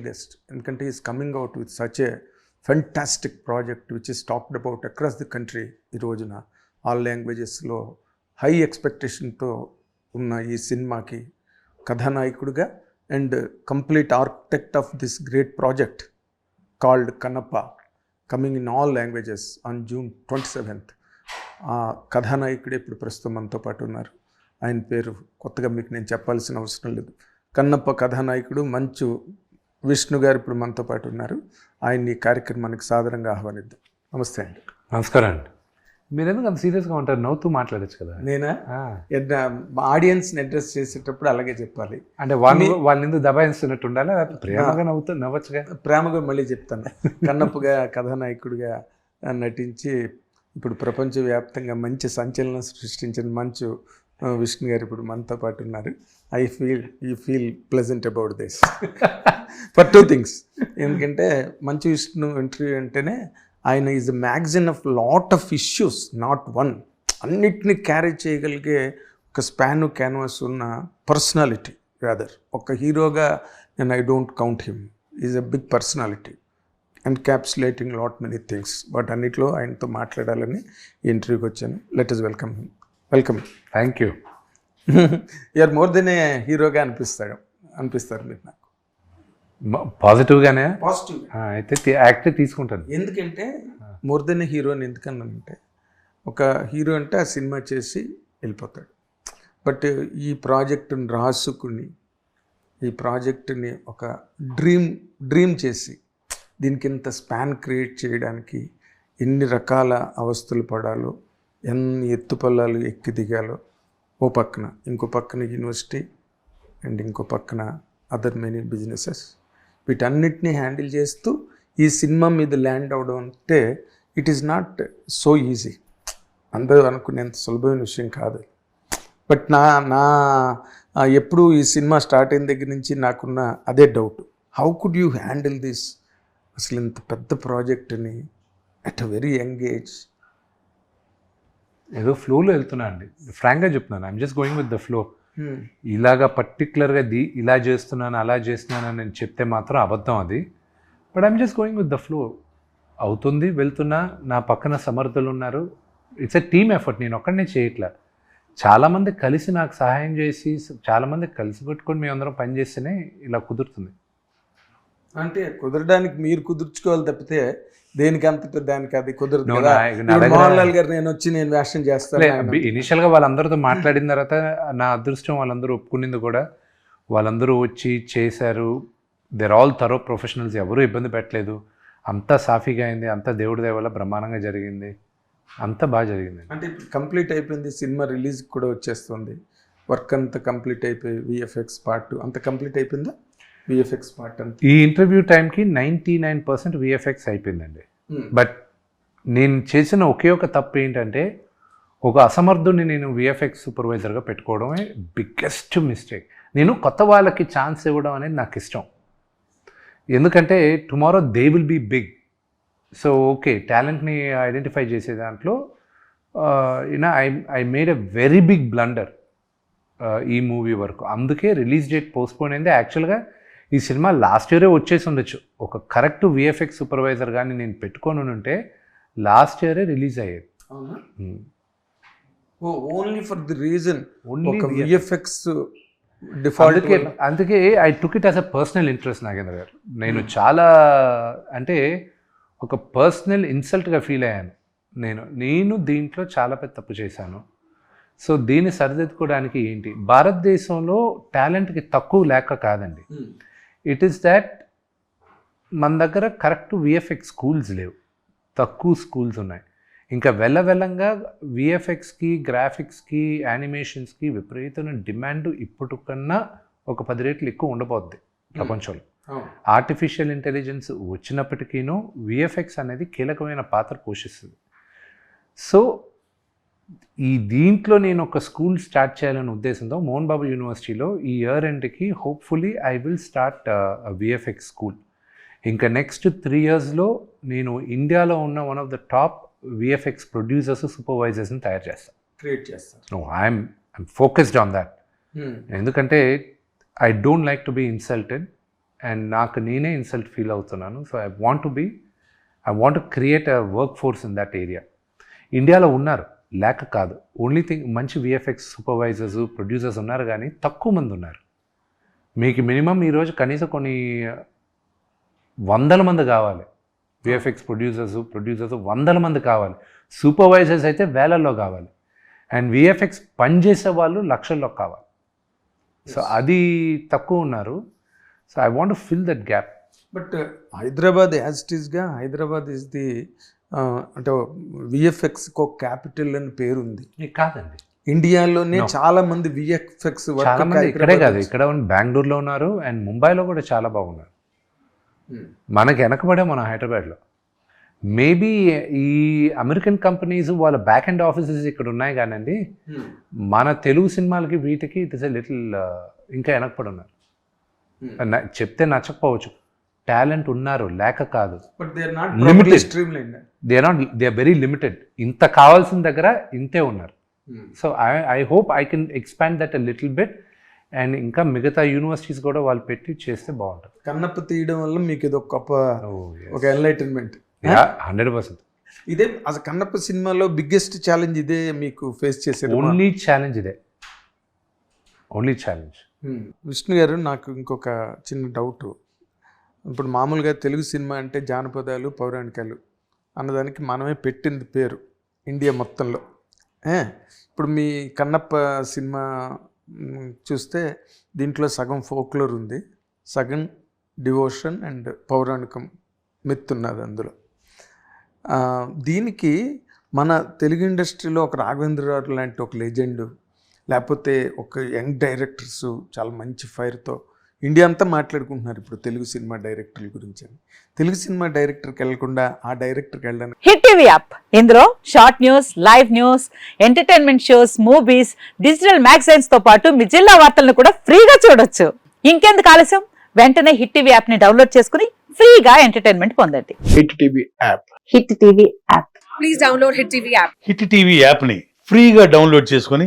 Guest ఎందుకంటే is coming out with such a fantastic project which is talked about across the country ఈ రోజున. All లాంగ్వేజెస్లో high ఎక్స్పెక్టేషన్తో ఉన్న ఈ సినిమాకి కథానాయకుడిగా and complete architect of this great project called Kannappa coming in all languages on June twenty seventh ఆ కథానాయకుడే ఇప్పుడు ప్రస్తుతం మనతో పాటు ఉన్నారు. ఆయన పేరు కొత్తగా మీకు నేను చెప్పాల్సిన అవసరం లేదు. కన్నప్ప కథానాయకుడు మంచు విష్ణు గారు ఇప్పుడు మనతో పాటు ఉన్నారు. ఆయన ఈ కార్యక్రమానికి సాదరంగా ఆహ్వానిద్దాం. నమస్తే అండి. నమస్కారం అండి. మీరు ఎందుకు అంత సీరియస్గా ఉంటారు? నవ్వుతూ మాట్లాడచ్చు కదా. నేనా? ఆ, ఆడియన్స్ని అడ్రస్ చేసేటప్పుడు అలాగే చెప్పాలి. అంటే వాళ్ళు వాళ్ళ ఎందుకు దబాయిస్తున్నట్టు ఉండాలి? ప్రేమగా నవ్వుతూ నవ్వచ్చుగా? ప్రేమగా మళ్ళీ చెప్తాను. కన్నప్పగా కథానాయకుడిగా నటించి ఇప్పుడు ప్రపంచవ్యాప్తంగా మంచి సంచలనం సృష్టించిన మంచు విష్ణు గారు ఇప్పుడు మనతో పాటు ఉన్నారు. ఐ ఫీల్ ఈ feel pleasant about this for two things ఎందుకంటే మంచు విష్ణు ఇంటర్వ్యూ అంటేనే ఆయన is a magazine of lot of issues not one అన్నిటిని క్యారీ చేయగలిగే ఒక స్పాన్ క్యాన్వాస్ ఉన్న పర్సనాలిటీ రాదర్ ఒక హీరోగా నేను I don't count him is a big personality encapsulating lot many things but అన్నిట్లో ఆయనతో మాట్లాడాలని ఈ ఇంటర్వ్యూకి వచ్చాను. Let is welcome welcome thank you you're more than a హీరోగా అనిపిస్తాడు అనిపిస్తారు మీరు నాకు. పాజిటివ్గానే పాజిటివ్ అయితే యాక్ట్ తీసుకుంటాను. ఎందుకంటే మోర్ దెన్ ఏ హీరో అని ఎందుకన్నానంటే ఒక హీరో అంటే ఆ సినిమా చేసి వెళ్ళిపోతాడు. బట్ ఈ ప్రాజెక్టుని రాసుకుని ఈ ప్రాజెక్టుని ఒక డ్రీమ్ డ్రీమ్ చేసి దీనికి ఇంత స్పాన్ క్రియేట్ చేయడానికి ఎన్ని రకాల అవస్థలు పడాలో ఎన్ని ఎత్తుపల్లాలు ఎక్కి దిగాలో ఓ పక్కన ఇంకో పక్కన యూనివర్సిటీ అండ్ ఇంకో పక్కన అదర్ మెనీ బిజినెసెస్. వీటన్నిటిని హ్యాండిల్ చేస్తూ ఈ సినిమా మీద ల్యాండ్ అవడం అంటే it is not so easy. అందరూ అనుకునేంత సులభమైన విషయం కాదు. బట్ నా నా ఎప్పుడు ఈ సినిమా స్టార్ట్ అయిన దగ్గర నుంచి నాకున్న అదే doubt. How could you handle this అసలు ఇంత పెద్ద ప్రాజెక్ట్ని at a very young age ఏదో ఫ్లోలో వెళ్తున్నా అండి. ఫ్రాంక్గా చెప్తున్నాను. I'm just going with the flow ఇలాగా పర్టికులర్గా ది ఇలా చేస్తున్నాను అలా చేస్తున్నాను అని నేను చెప్తే మాత్రం అబద్ధం అది. But I'm just going with the flow అవుతుంది వెళ్తున్నా నా పక్కన సమర్థులు ఉన్నారు. ఇట్స్ ఎ టీమ్ ఎఫర్ట్ నేను ఒక్కడనే చేయట్లే. చాలామంది కలిసి నాకు సహాయం చేసి చాలామంది కలిసి పెట్టుకొని మేము అందరం పని చేస్తేనే ఇలా కుదురుతుంది. అంటే కుదరడానికి మీరు కుదుర్చుకోవాలి తప్పితే దేనికి అంతటా దానికి అది కుదరదు కదా. మోహన్ లాల్ గారు నేను వచ్చి నేను వేషం చేస్తాను ఆయన ఇనిషియల్గా వాళ్ళందరితో మాట్లాడిన తర్వాత నా అదృష్టం వాళ్ళందరూ ఒప్పుకునింది కూడా. వాళ్ళందరూ వచ్చి చేశారు. దేర్ ఆల్ తరో ప్రొఫెషనల్స్ ఎవరూ ఇబ్బంది పెట్టలేదు. అంతా సాఫీగా అయింది. అంతా దేవుడి వల్ల బ్రహ్మాండంగా జరిగింది. అంతా బాగా జరిగింది. అంటే కంప్లీట్ అయిపోయింది. సినిమా రిలీజ్ కూడా వచ్చేస్తుంది. వర్క్ అంతా కంప్లీట్ అయిపోయి విఎఫ్ఎక్స్ పార్ట్ అంత కంప్లీట్ అయిపోయిందా? విఎఫ్ఎక్స్ పార్ట్ ఈ ఇంటర్వ్యూ టైంకి నైంటీ నైన్ పర్సెంట్ విఎఫ్ఎక్స్ అయిపోయిందండి. Hmm. బట్ నేను చేసిన ఒకే ఒక తప్పు ఏంటంటే ఒక అసమర్థుని నేను విఎఫ్ఎక్స్ సూపర్వైజర్గా పెట్టుకోవడమే బిగ్గెస్ట్ మిస్టేక్ నేను కొత్త వాళ్ళకి ఛాన్స్ ఇవ్వడం అనేది నాకు ఇష్టం. ఎందుకంటే tomorrow they will be big so okay టాలెంట్ని ఐడెంటిఫై చేసే దాంట్లో you know I I made a very big blunder ఈ మూవీ వరకు. అందుకే రిలీజ్ డేట్ పోస్ట్పోన్ అయింది. యాక్చువల్గా ఈ సినిమా లాస్ట్ ఇయరే వచ్చేసి ఉండొచ్చు. ఒక కరెక్ట్ విఎఫ్ఎక్స్ సూపర్వైజర్ కానీ నేను పెట్టుకొని ఉంటే లాస్ట్ ఇయరే రిలీజ్ అయ్యేది. Hmm. Only for the reason. VFX అందుకే అందుకే I took it as a personal interest Nagendra garu. నేను చాలా అంటే ఒక పర్సనల్ ఇన్సల్ట్గా ఫీల్ అయ్యాను. నేను నేను దీంట్లో చాలా పెద్ద తప్పు చేశాను. సో దీన్ని సరిదిద్దుకోవడానికి ఏంటి? భారతదేశంలో టాలెంట్కి తక్కువ లేక కాదండి. ఇట్ ఈస్ దాట్ మన దగ్గర కరెక్ట్ విఎఫ్ఎక్స్ స్కూల్స్ లేవు. తక్కువ స్కూల్స్ ఉన్నాయి. ఇంకా వెళ్ళవెళ్ళంగా విఎఫ్ఎక్స్కి గ్రాఫిక్స్కి యానిమేషన్స్కి విపరీతమైన డిమాండ్ ఇప్పుడు కన్నా ఒక పది రేట్లు ఎక్కువ ఉండబోద్ది ప్రపంచంలో. ఆర్టిఫిషియల్ ఇంటెలిజెన్స్ వచ్చినప్పటికీను విఎఫ్ఎక్స్ అనేది కీలకమైన పాత్ర పోషిస్తుంది. సో ఈ దీంట్లో నేను ఒక స్కూల్ స్టార్ట్ చేయాలనే ఉద్దేశంతో మోహన్ బాబు యూనివర్సిటీలో ఈ year ఎండ్కి hopefully I will start VFX school ఇంకా నెక్స్ట్ త్రీ ఇయర్స్లో నేను ఇండియాలో ఉన్న one of the top VFX producers సూపర్వైజర్స్ని తయారు చేస్తాను క్రియేట్ చేస్తారు no I'm I'm focused on that ఎందుకంటే I don't like to be insulted and నాకు నేనే ఇన్సల్ట్ ఫీల్ అవుతున్నాను. So I want to be I want create a work force in that area ఇండియాలో ఉన్నారు. లేక కాదు. ఓన్లీ థింగ్ మంచి VFX supervisors producers ఉన్నారు కానీ తక్కువ మంది ఉన్నారు. మీకు మినిమం ఈరోజు కనీసం కొన్ని వందల మంది కావాలి. విఎఫ్ఎక్స్ ప్రొడ్యూసర్స్ ప్రొడ్యూసర్స్ వందల మంది కావాలి. సూపర్వైజర్స్ అయితే వేలల్లో కావాలి. అండ్ విఎఫ్ఎక్స్ పనిచేసే వాళ్ళు లక్షల్లో కావాలి. సో అది తక్కువ ఉన్నారు. So I want fill that gap but Hyderabad as it ఈస్గా హైదరాబాద్ ఇస్ ది అంటే విఎఫ్ఎక్స్కి క్యాపిటల్ అని పేరు ఉంది కాదండి. ఇండియాలోనే. చాలా మంది విఎఫ్ఎక్స్ చాలా మంది ఇక్కడే కాదు. ఇక్కడ బెంగళూరులో ఉన్నారు అండ్ ముంబైలో కూడా చాలా బాగున్నారు. మనకి వెనకబడే మన హైదరాబాద్లో. మేబీ ఈ అమెరికన్ కంపెనీస్ వాళ్ళ బ్యాక్ అండ్ ఆఫీసెస్ ఇక్కడ ఉన్నాయి కానండి. మన తెలుగు సినిమాలకి వీటికి ఇట్ ఇస్ ఎ లిటిల్ ఇంకా వెనకబడి ఉన్నారు. న- చెప్తే నచ్చకపోవచ్చు. టాలెంట్ ఉన్నారు లేక కాదు. But they not they very limited ఇంత కావాల్సిన దగ్గర ఇంతే ఉన్నారు. So I I hope I can expand that a little bit and ఇంకా మిగతా యూనివర్సిటీస్ కూడా వాళ్ళు పెట్టి చేస్తే బాగుంటుంది. కన్నప్ప తీయడం వల్ల మీకు ఇది ఒక గొప్ప Oh, ఒక ఎన్లైటన్మెంట్ హండ్రెడ్ పర్సెంట్ ఇదే అసలు కన్నప్ప సినిమాలో బిగ్గెస్ట్ ఛాలెంజ్ ఇదే మీకు ఫేస్ చేసేది ఓన్లీ ఛాలెంజ్ ఇదే. Only challenge Hmm. Vishnu garu నాకు ఇంకొక చిన్న డౌట్ ఇప్పుడు మామూలుగా తెలుగు సినిమా అంటే జానపదాలు పౌరాణికాలు అన్నదానికి మనమే పెట్టింది పేరు ఇండియా మొత్తంలో. ఇప్పుడు మీ కన్నప్ప సినిమా చూస్తే దీంట్లో సగం ఫోక్లోర్ ఉంది సగం డివోషన్ అండ్ పౌరాణికం మెత్తున్నది ఉన్నది అందులో. దీనికి మన తెలుగు ఇండస్ట్రీలో ఒక రాఘవేంద్రరావు లాంటి ఒక లెజెండ్ లేకపోతే ఒక యంగ్ డైరెక్టర్స్ చాలా మంచి ఫైర్తో ఇండియా అంతా మాట్లాడుకుంటున్నారు ఇప్పుడు తెలుగు సినిమా డైరెక్టర్ల గురించి అని. తెలుగు సినిమా డైరెక్టర్కి వెళ్ళకుండా ఆ డైరెక్టర్కి వెళ్ళడానికి హిట్ టీవీ యాప్. ఇందులో short news live news entertainment shows movies digital మ్యాగజైన్స్తో పాటు మీ జిల్లా వార్తలను కూడా ఫ్రీగా చూడొచ్చు. ఇంకెందుకు ఆలస్యం? వెంటనే హిట్ టీవీ యాప్ని డౌన్లోడ్ చేసుకుని ఫ్రీగా ఎంటర్టైన్మెంట్ పొందండి. Hit TV app. Hit TV app. Please download Hit TV app. Hit TV యాప్ని ఫ్రీగా డౌన్లోడ్ చేసుకొని